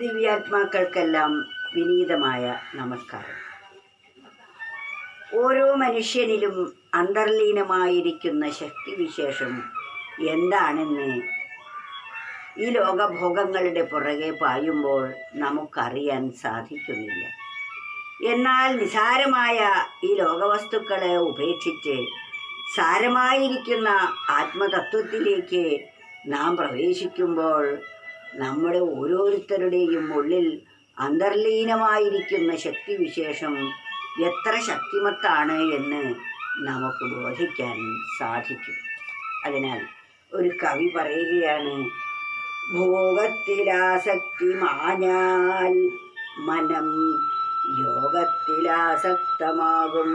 ദിവ്യാത്മാക്കൾക്കെല്ലാം വിനീതമായ നമസ്കാരം. ഓരോ മനുഷ്യനിലും അന്തർലീനമായിരിക്കുന്ന ശക്തിവിശേഷം എന്താണെന്ന് ഈ ലോകഭോഗങ്ങളുടെ പുറകെ പായുമ്പോൾ നമുക്കറിയാൻ സാധിക്കുന്നില്ല. എന്നാൽ നിസാരമായ ഈ ലോകവസ്തുക്കളെ ഉപേക്ഷിച്ച് സാരമായിരിക്കുന്ന ആത്മതത്വത്തിലേക്ക് നാം പ്രവേശിക്കുമ്പോൾ നമ്മുടെ ഓരോരുത്തരുടെയും ഉള്ളിൽ അന്തർലീനമായിരിക്കുന്ന ശക്തിവിശേഷം എത്ര ശക്തിമത്താണ് എന്ന് നമുക്ക് ബോധിക്കാൻ സാധിക്കും. അതിനാൽ ഒരു കവി പറയുകയാണ് ഭോഗത്തിലാസക്തി മാഞ്ഞാൽ മനം യോഗത്തിലാസക്തമാകും.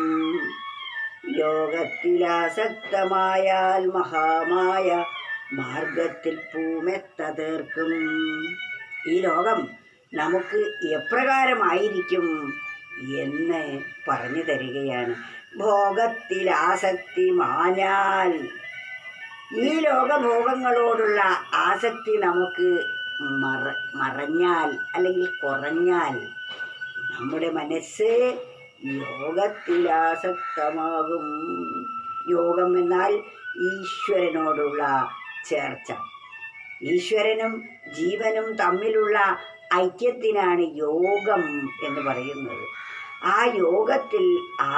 യോഗത്തിലാസക്തമായാൽ മഹാമായ മാർഗത്തിൽ പൂമെത്ത തീർക്കും ഈ ലോകം നമുക്ക് എപ്രകാരമായിരിക്കും എന്ന് പറഞ്ഞു തരികയാണ്. ഭോഗത്തിൽ ആസക്തി മാഞ്ഞാൽ ഈ ലോകഭോഗങ്ങളോടുള്ള ആസക്തി നമുക്ക് മറ മറഞ്ഞാൽ അല്ലെങ്കിൽ കുറഞ്ഞാൽ നമ്മുടെ മനസ്സ് യോഗത്തിലാസക്തമാകും. യോഗം എന്നാൽ ഈശ്വരനോടുള്ള ചേർച്ച. ഈശ്വരനും ജീവനും തമ്മിലുള്ള ഐക്യത്തിനാണ് യോഗം എന്ന് പറയുന്നത്. ആ യോഗത്തിൽ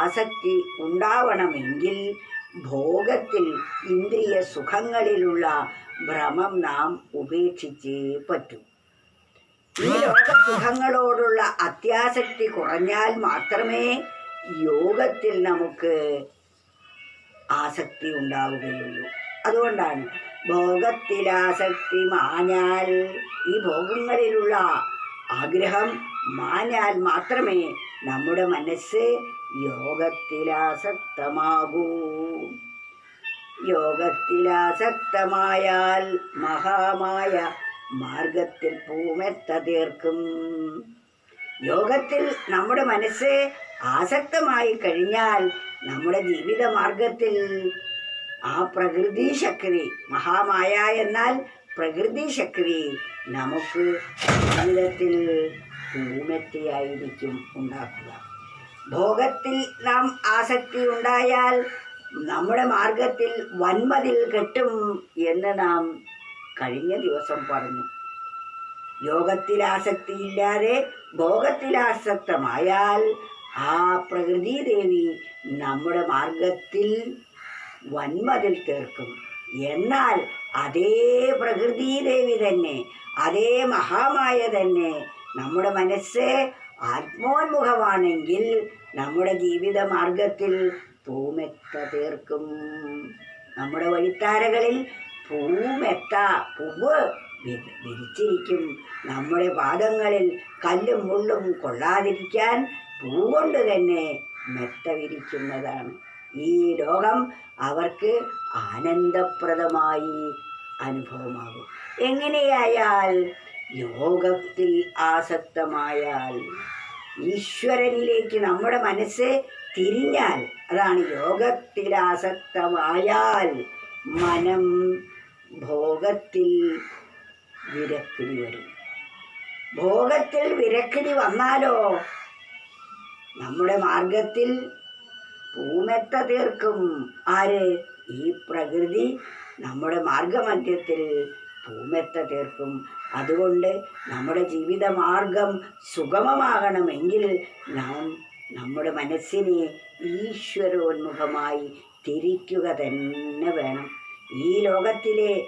ആസക്തി ഉണ്ടാവണമെങ്കിൽ ഭോഗത്തിൽ ഇന്ദ്രിയ സുഖങ്ങളിലുള്ള ഭ്രമം നാം ഉപേക്ഷിച്ചേ പറ്റൂ. ഈ ലോകസുഖങ്ങളോടുള്ള അത്യാസക്തി കുറഞ്ഞാൽ മാത്രമേ യോഗത്തിൽ നമുക്ക് ആസക്തി ഉണ്ടാവുകയുള്ളൂ. അതുകൊണ്ടാണ് ഭോഗത്തിലാസക്തി മാഞ്ഞാൽ ഈ ഭോഗങ്ങളിലുള്ള ആഗ്രഹം മാഞ്ഞാൽ മാത്രമേ നമ്മുടെ മനസ്സ് യോഗത്തിലാസക്തമാകൂ. യോഗത്തിലാസക്തമായാൽ മഹാമായ മാർഗത്തിൽ പൂമെത്ത തീർക്കും. യോഗത്തിൽ നമ്മുടെ മനസ്സ് ആസക്തമായി കഴിഞ്ഞാൽ നമ്മുടെ ജീവിത മാർഗത്തിൽ ആ പ്രകൃതി ശക്തി മഹാമായ എന്നാൽ പ്രകൃതി ശക്തി നമുക്ക് ജീവിതത്തിൽ ഭൂമത്തിയായിരിക്കും ഉണ്ടാക്കുക. ഭോഗത്തിൽ നാം ആസക്തി ഉണ്ടായാൽ നമ്മുടെ മാർഗത്തിൽ വൻമതിൽ കെട്ടും എന്ന് നാം കഴിഞ്ഞ ദിവസം പറഞ്ഞു. യോഗത്തിൽ ആസക്തിയില്ലാതെ ഭോഗത്തിൽ ആസക്തമായാൽ ആ പ്രകൃതി ദേവി നമ്മുടെ മാർഗത്തിൽ വൻമതിൽ തീർക്കും. എന്നാൽ അതേ പ്രകൃതി ദേവി തന്നെ അതേ മഹാമായ തന്നെ നമ്മുടെ മനസ്സ് ആത്മോന്മുഖമാണെങ്കിൽ നമ്മുടെ ജീവിത മാർഗത്തിൽ പൂമെത്ത തീർക്കും. നമ്മുടെ വഴിത്താരകളിൽ പൂമെത്ത പൂവ് വിരിച്ചിരിക്കും. നമ്മുടെ പാദങ്ങളിൽ കല്ലും മുള്ളും കൊള്ളാതിരിക്കാൻ പൂ കൊണ്ട് തന്നെ മെത്ത വിരിക്കുന്നതാണ്. ഈ ലോകം അവർക്ക് ആനന്ദപ്രദമായി അനുഭവമാകും. എങ്ങനെയായാൽ യോഗത്തിൽ ആസക്തമായാൽ ഈശ്വരനിലേക്ക് നമ്മുടെ മനസ്സ് തിരിഞ്ഞാൽ അതാണ് യോഗത്തിൽ ആസക്തമായാൽ മനം ഭോഗത്തിൽ വിരക്കിടി വരും. ഭോഗത്തിൽ വിരക്കിടി വന്നാലോ നമ്മുടെ മാർഗത്തിൽ പൂമെത്ത തീർക്കും. ആര്? ഈ പ്രകൃതി നമ്മുടെ മാർഗമധ്യത്തിൽ പൂമെത്ത തീർക്കും. അതുകൊണ്ട് നമ്മുടെ ജീവിതമാർഗം സുഗമമാകണമെങ്കിൽ നാം നമ്മുടെ മനസ്സിനെ ഈശ്വരോന്മുഖമായി തിരിക്കുക തന്നെ വേണം. ഈ ലോകത്തിലെ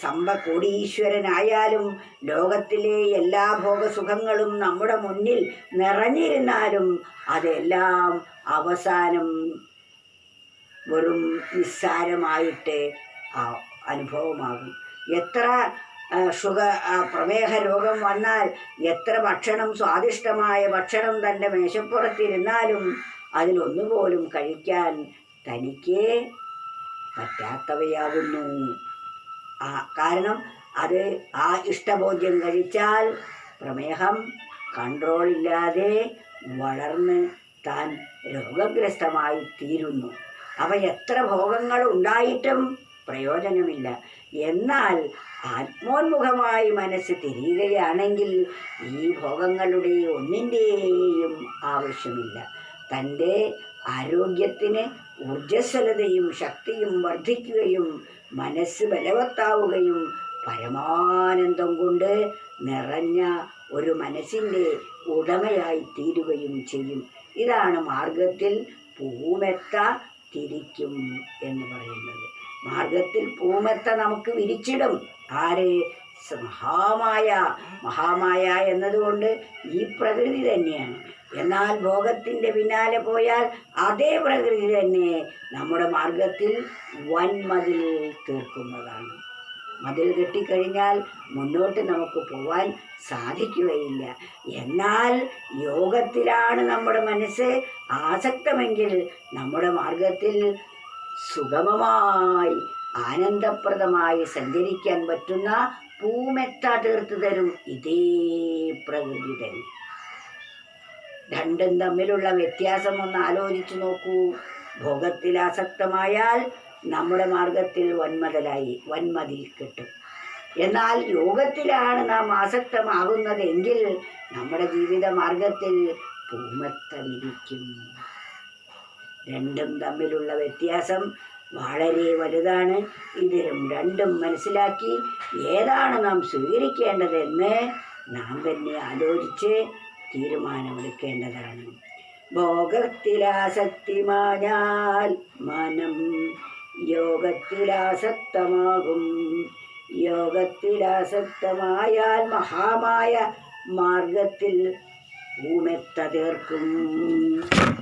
സമ്പ കോടീശ്വരനായാലും ലോകത്തിലെ എല്ലാ ഭോഗസുഖങ്ങളും നമ്മുടെ മുന്നിൽ നിറഞ്ഞിരുന്നാലും അതെല്ലാം അവസാനം വെറും നിസ്സാരമായിട്ട് അനുഭവമാകും. എത്ര ആ, ഷുഗർ പ്രമേഹ രോഗം വന്നാൽ എത്ര ഭക്ഷണം സ്വാദിഷ്ടമായ ഭക്ഷണം തന്റെ മേശപ്പുറത്തിരുന്നാലും അതിലൊന്നുപോലും കഴിക്കാൻ തനിക്ക് പറ്റാത്തവയാകുന്നു. കാരണം അത് ആ ഇഷ്ടഭോജ്യം കഴിച്ചാൽ പ്രമേഹം കൺട്രോൾ ഇല്ലാതെ വളർന്ന് താൻ രോഗഗ്രസ്തമായി തീരുന്നു. അവ എത്ര ഭോഗങ്ങൾ ഉണ്ടായിട്ടും പ്രയോജനമില്ല. എന്നാൽ ആത്മോന്മുഖമായി മനസ്സ് തിരിയുകയാണെങ്കിൽ ഈ ഭോഗങ്ങളുടെ ഒന്നിന്റെയും ആവശ്യമില്ല. തന്റെ ആരോഗ്യത്തിന് ഊർജസ്വലതയും ശക്തിയും വർദ്ധിക്കുകയും മനസ്സ് ബലവത്താവുകയും പരമാനന്ദം കൊണ്ട് നിറഞ്ഞ ഒരു മനസ്സിന്റെ ഉടമയായി തീരുകയും ചെയ്യും. ഇതാണ് മാർഗത്തിൽ പൂമെത്ത തിരിക്കും എന്ന് പറയുന്നത്. മാർഗത്തിൽ പൂമെത്ത നമുക്ക് വിരിച്ചിടും. ആരെ? മഹാമായ മഹാമായ എന്നതുകൊണ്ട് ഈ പ്രകൃതി തന്നെയാണ്. എന്നാൽ ഭോഗത്തിന്റെ പിന്നാലെ പോയാൽ അതേ പ്രകൃതി തന്നെ നമ്മുടെ മാർഗത്തിൽ വൻമതിൽ തീർക്കുന്നതാണ്. മതിൽ കെട്ടിക്കഴിഞ്ഞാൽ മുന്നോട്ട് നമുക്ക് പോവാൻ സാധിക്കുകയില്ല. എന്നാൽ യോഗത്തിലാണ് നമ്മുടെ മനസ്സ് ആസക്തമെങ്കിൽ നമ്മുടെ മാർഗത്തിൽ സുഗമമായി ആനന്ദപ്രദമായി സഞ്ചരിക്കാൻ പറ്റുന്ന പൂമെത്ത തീർത്തു തരും ഇതേ പ്രകൃതി തന്നെ. രണ്ടും തമ്മിലുള്ള വ്യത്യാസം ഒന്ന് ആലോചിച്ചു നോക്കൂ. ഭോഗത്തിൽ ആസക്തമായാൽ നമ്മുടെ മാർഗത്തിൽ വന്മതലായി വന്മതിൽ കിട്ടും. എന്നാൽ യോഗത്തിലാണ് നാം ആസക്തമാകുന്നതെങ്കിൽ നമ്മുടെ ജീവിത മാർഗത്തിൽ പൂമത്തമിരിക്കും രണ്ടും തമ്മിലുള്ള വ്യത്യാസം വളരെ വലുതാണ്. ഇതിലും രണ്ടും മനസ്സിലാക്കി ഏതാണ് നാം സ്വീകരിക്കേണ്ടതെന്ന് നാം തന്നെ ആലോചിച്ച് തീരുമാനമെടുക്കേണ്ടതാണ്. ഭോഗത്തിലാസക്തി മനം യോഗത്തിലാസക്തമാകും. യോഗത്തിലാസക്തമായാൽ മഹാമായ മാർഗത്തിൽ ഊമെത്ത തീർക്കും.